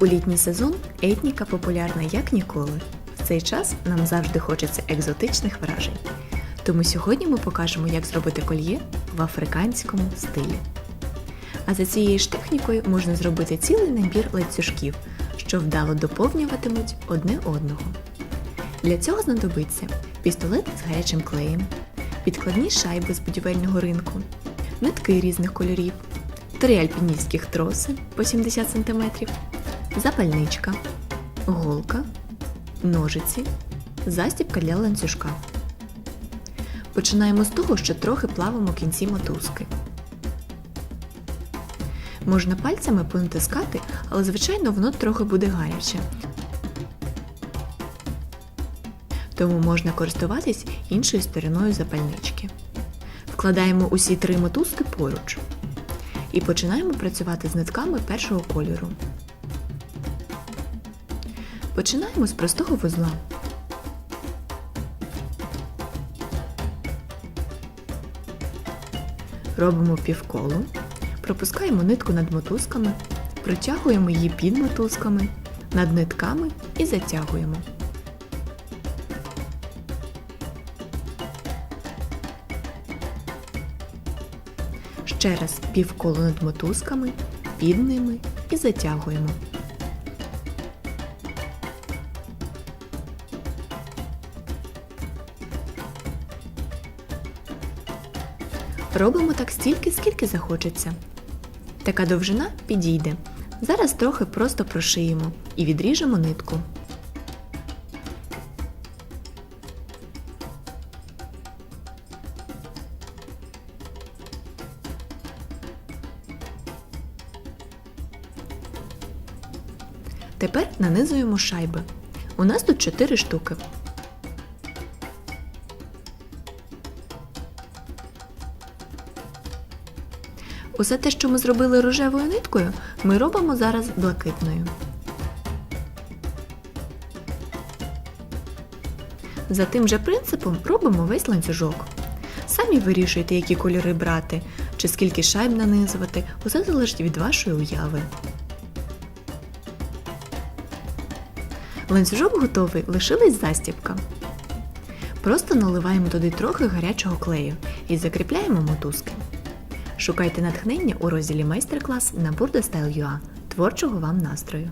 У літній сезон етніка популярна як ніколи. В цей час нам завжди хочеться екзотичних вражень. Тому сьогодні ми покажемо, як зробити кольє в африканському стилі. А за цією ж технікою можна зробити цілий набір ланцюжків, що вдало доповнюватимуть одне одного. Для цього знадобиться пістолет з гарячим клеєм, підкладні шайби з будівельного ринку, нитки різних кольорів, три альпіністських троси по 70 см, запальничка, голка, ножиці, застібка для ланцюжка. Починаємо з того, що трохи плавимо кінці мотузки. Можна пальцями понатискати, але звичайно воно трохи буде гаряче. Тому можна користуватись іншою стороною запальнички. Вкладаємо усі три мотузки поруч і починаємо працювати з нитками першого кольору. Починаємо з простого вузла. Робимо півколо, пропускаємо нитку над мотузками, протягуємо її під мотузками, над нитками і затягуємо. Ще раз півколо над мотузками, під ними і затягуємо. Робимо так стільки, скільки захочеться. Така довжина підійде. Зараз трохи просто прошиємо і відріжемо нитку. Тепер нанизуємо шайби. У нас тут 4 штуки. Усе те, що ми зробили рожевою ниткою, ми робимо зараз блакитною. За тим же принципом робимо весь ланцюжок. Самі вирішуйте, які кольори брати, чи скільки шайб нанизувати, усе залежить від вашої уяви. Ланцюжок готовий, лишилась застібка. Просто наливаємо туди трохи гарячого клею і закріпляємо мотузки. Шукайте натхнення у розділі майстер-клас на Burda Style.ua. Творчого вам настрою!